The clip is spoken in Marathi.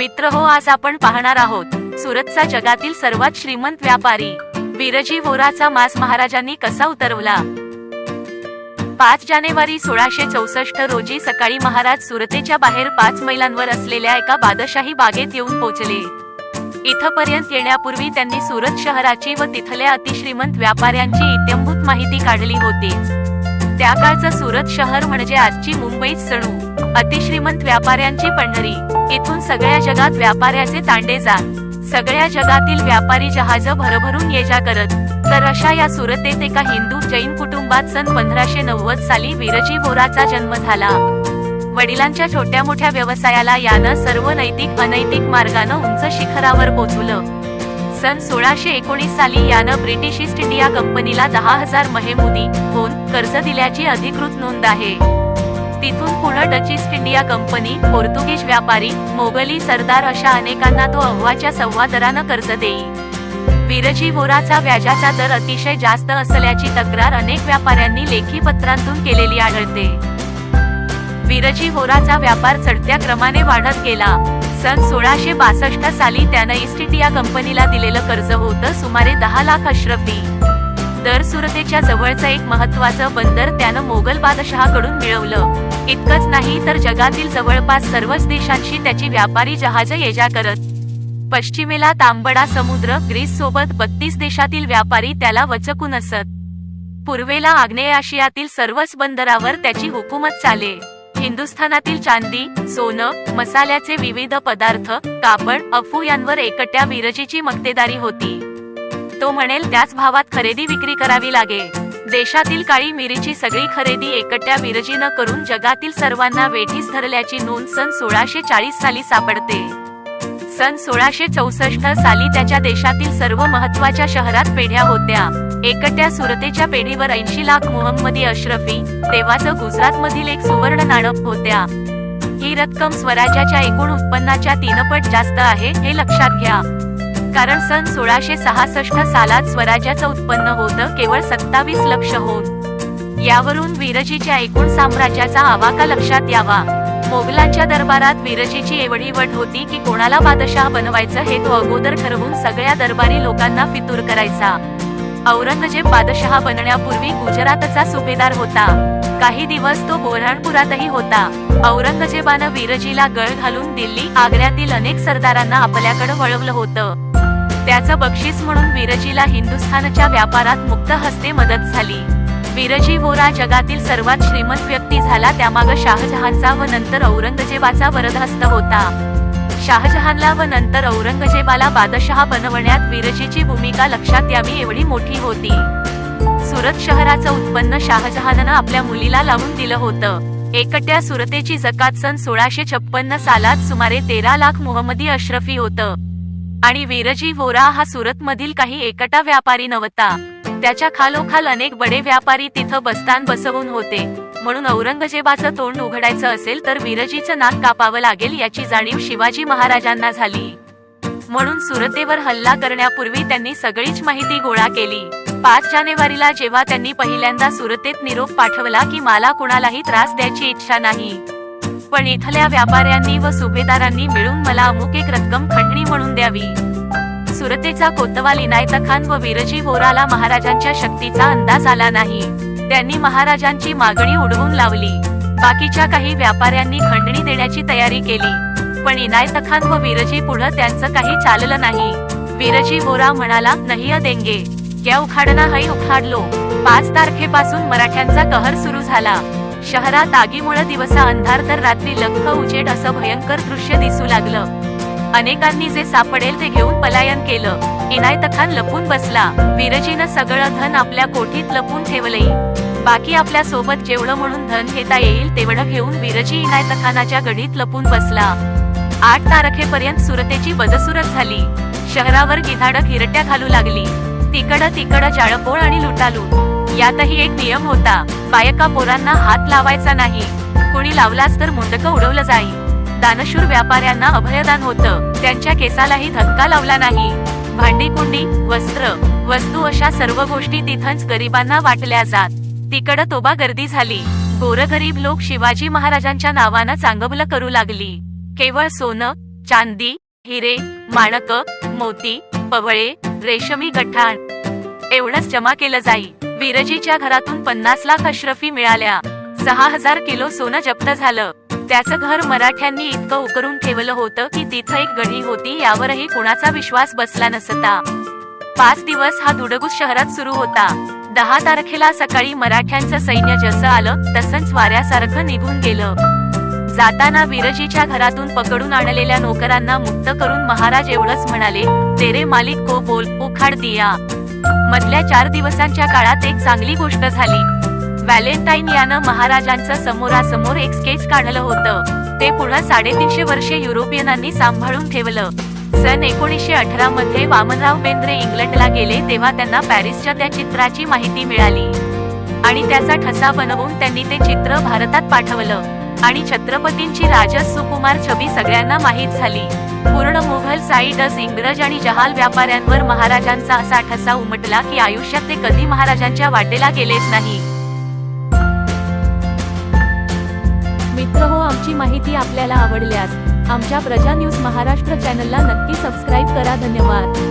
मित्र हो आज आपण पाहणार आहोत सुरतचा जगातील सर्वात श्रीमंत व्यापारी बिरजी वोराचा मास महाराजांनी कसा उतरवला? पाच जानेवारी सोळाशे चौसष्ट रोजी सकाळी महाराज सुरतेच्या बाहेर पाच मैलांवर असलेल्या एका बादशाही बागेत येऊन पोहोचले इथपर्यंत येण्यापूर्वी त्यांनी सुरत शहराची व तिथल्या अतिश्रीमंत व्यापाऱ्यांची इत्यंभूत माहिती काढली होती. त्या काळचं सुरत शहर म्हणजे आजची मुंबईत सणू अतिश्रीमंत व्यापाऱ्यांची पंढरी. इथून सगळ्या जगात व्यापाऱ्याचे तांडे जात सगळ्या जगातील व्यापारी जहाज भरभरून ये जा करत. तर अशा या सुरतेत एका हिंदू जैन कुटुंबात सन पंधराशे नव्वद साली वीरजी बोराचा जन्म झाला. वडिलांच्या छोट्या मोठ्या व्यवसायाला यानं सर्व नैतिक अनैतिक मार्गानं उंच शिखरावर पोचवलं. सन सोळाशे एकोणीस साली यानं ब्रिटिश ईस्ट इंडिया कंपनीला दहा हजार महेमुदी होऊन कर्ज दिल्याची अधिकृत नोंद आहे. तिथून पुढे डच ईस्ट इंडिया कंपनी पोर्तुगीज व्यापारी मोगली सरदार अशा अनेकांना तो अव्वाच्या सव्वा दरानं कर्ज देई विरजी वोराचा व्याजाचा दर अतिशय जास्त असल्याची तक्रार अनेक व्यापाऱ्यांनी लेखी पत्रांतून केलेली आढळते. विरजी वोराचा व्यापार चढत्या क्रमाने वाढत गेला. सन सोळाशे बासष्ट साली त्यानं ईस्ट इंडिया कंपनीला दिलेलं कर्ज होतं सुमारे दहा लाख अश्रफी दर सुरतेच्या जवळचं एक महत्वाचं बंदर त्यानं मोगल बादशहाकडून मिळवलं. इतकंच नाही तर जगातील जवळपास सर्वच देशांशी त्याची व्यापारी जहाज ये जा करत. पश्चिमेला तांबडा समुद्र ग्रीस सोबत बत्तीस देशातील व्यापारी त्याला वचकून असत. पूर्वेला आग्नेय आशियातील सर्वच बंदरावर त्याची हुकूमत चाले. हिंदुस्थानातील चांदी सोनं मसाल्याचे विविध पदार्थ कापड अफू यांवर एकट्या विरजीची मक्तेदारी होती. तो म्हणेल त्याच भावात खरेदी विक्री करावी लागे देशातील काळी मिरीची सगळी खरेदी एकट्या विरजीनं करून जगातील सर्वांना वेठीस धरल्याची नोंद सन सोळाशे चाळीस साली सापडते. सन सोळाशे चौसष्ट साली त्याच्या देशातील सर्व महत्त्वाच्या शहरात पेढ्या होत्या. एकट्या सुरतेच्या पेढीवर ऐंशी लाख मोहम्मदी अश्रफी तेव्हाचं गुजरात मधील एक सुवर्ण नाणप होत्या. ही रक्कम स्वराज्याच्या एकूण उत्पन्नाच्या तीनपट जास्त आहे हे लक्षात घ्या. कारण सन सोळाशे सहासष्ट सालात स्वराज्याचं उत्पन्न होतं केवळ सत्तावीस लक्ष होऊन. यावरून वीरजीच्या एकूण साम्राज्याचा आवाका लक्षात यावा. मोगलांच्या दरबारात वीरजीची एवढी वट होती की कोणाला बादशाह बनवायचं हे तो अगोदर ठरवून सगळ्या दरबारी लोकांना फितूर करायचा. औरंगजेब बादशहा बनण्यापूर्वी गुजरातचा सुभेदार होता. काही दिवस तो बोरहाणपुरातही होता. औरंगजेबानं वीरजीला गळ घालून दिल्ली आग्र्यातील अनेक सरदारांना आपल्याकडे वळवलं होतं. त्याचं बक्षीस म्हणून विरजीला हिंदुस्थानच्या व्यापारात मुक्त हस्ते मदत झाली. विरजी वोरा जगातील सर्वात श्रीमंत व्यक्ती झाला त्यामाग शाहजहानचा व नंतर औरंगजेबाचा वरदहस्त होता. शाहजहानला व नंतर औरंगजेबाला बादशहा बनवण्यात विरजीची भूमिका लक्षात यावी एवढी मोठी होती. सुरत शहराचं उत्पन्न शाहजहाननं आपल्या मुलीला लावून दिलं होतं. एकट्या सुरतेची जकात सन सोळाशे छप्पन्न सालात सुमारे तेरा लाख मोहम्मदी अश्रफी होतं. आणि वीरजी वोरा हा सुरत मधील काही एकटा व्यापारी नव्हता. त्याच्या खालोखाल अनेक बडे व्यापारी तिथं बस्तान बसवून होते. म्हणून औरंगजेबाचं तोंड उघडायचं असेल तर वीरजीचं नाक कापावं लागेल याची जाणीव शिवाजी महाराजांना झाली. म्हणून सुरतेवर हल्ला करण्यापूर्वी त्यांनी सगळीच माहिती गोळा केली. पाच जानेवारीला जेव्हा त्यांनी पहिल्यांदा सुरतेत निरोप पाठवला की मला कुणालाही त्रास द्यायची इच्छा नाही. पण इथल्या व्यापाऱ्यांनी व सुभेदारांनी मिळून मला अमुक एक रक्कम खंडणी म्हणून द्यावी. सुरतेचा कोतवाल इनायत खान व विरजी वोराला महाराजांच्या शक्तीचा अंदाज आला नाही. त्यांनी महाराजांची मागणी उडवून लावली. बाकीच्या काही व्यापाऱ्यांनी खंडणी देण्याची तयारी केली. पण इनायत खान व विरजी पुढं त्यांचं काही चाललं नाही. विरजी वोरा म्हणाला नाही देंगे. क्या उखाडना है उखाडलो. पाच तारखेपासून मराठ्यांचा कहर सुरू झाला. शहरात आगीमुळे दिवसा अंधार तर रात्री लख्ख उजेड असं भयंकर दृश्य दिसू लागलं. अनेकांनी जे सापडेल ते घेऊन पलायन केलं. इनायत खान लपून बसला. विरजीनं सगळं धन आपल्या कोठीत लपून ठेवलंय. बाकी आपल्यासोबत जेवढं म्हणून धन घेता येईल तेवढं घेऊन विरजी इनायत खानाच्या गडीत लपून बसला. आठ तारखेपर्यंत सुरतेची बदसुरत झाली. शहरावर गिधाडक हिरट्या घालू लागली. तिकडं तिकडं जाळपोळ आणि लुटालूट. यातही एक नियम होता बायका पोरांना हात लावायचा नाही. कुणी लावलाच तर मुंडक उडवलं जाई दानशूर व्यापाऱ्यांना अभयदान होतं त्यांच्या केसालाही धक्का लावला नाही. भांडी कुंडी वस्त्र वस्तू अशा सर्व गोष्टी तिथंच गरिबांना वाटल्या जात. तिकडं तोबा गर्दी झाली. गोरगरीब लोक शिवाजी महाराजांच्या नावानं चांगबलं करू लागली. केवळ सोनं चांदी हिरे माणक मोती पवळे रेशमी गठाण एवढंच जमा केलं जाई. विरजीच्या घरातून पन्नास लाख अश्रफी मिळाल्या. सहा हजार किलो सोनं जप्त झालं. त्याचं घर मराठ्यांनी इतकं उकरून ठेवलं होतं की तिथं एक गढी होती यावरही कुणाचा विश्वास बसला नसता. पाच दिवस हा दुडगूस शहरात सुरू होता. दहा तारखेला सकाळी मराठ्यांचं सैन्य जसं आलं तसंच वाऱ्यासारखं निघून गेलं. जाताना विरजीच्या घरातून पकडून आणलेल्या नोकरांना मुक्त करून महाराज एवढंच म्हणाले तेरे मालिक को बोल उखाड दिया. मधल्या चार दिवसांच्या काळात एक चांगली गोष्ट झाली. व्हॅलेंटाईन यानं महाराजांचं समोरासमोर एक स्केच काढलं होतं. ते पुढं साडेतीनशे वर्षे युरोपियनांनी सांभाळून ठेवलं. सन एकोणीसशे अठरा मध्ये वामनराव बेंद्रे इंग्लंडला गेले तेव्हा त्यांना पॅरिसच्या त्या चित्राची माहिती मिळाली. आणि त्याचा ठसा बनवून त्यांनी ते चित्र भारतात पाठवलं. आणि छत्रपतींची राजस सुकुमार छबी सगळ्यांना माहीत झाली. पूर्ण मुघल साईडस इंग्रज आणि जहाल व्यापाऱ्यांवर महाराजांचा असा ठसा उमटला की आयुष्यात ते कधी महाराजांच्या वाटेला गेलेच नाही. मित्र हो आमची माहिती आपल्याला आवडल्यास आमच्या प्रजा न्यूज महाराष्ट्र चॅनलला नक्की सबस्क्राईब करा. धन्यवाद.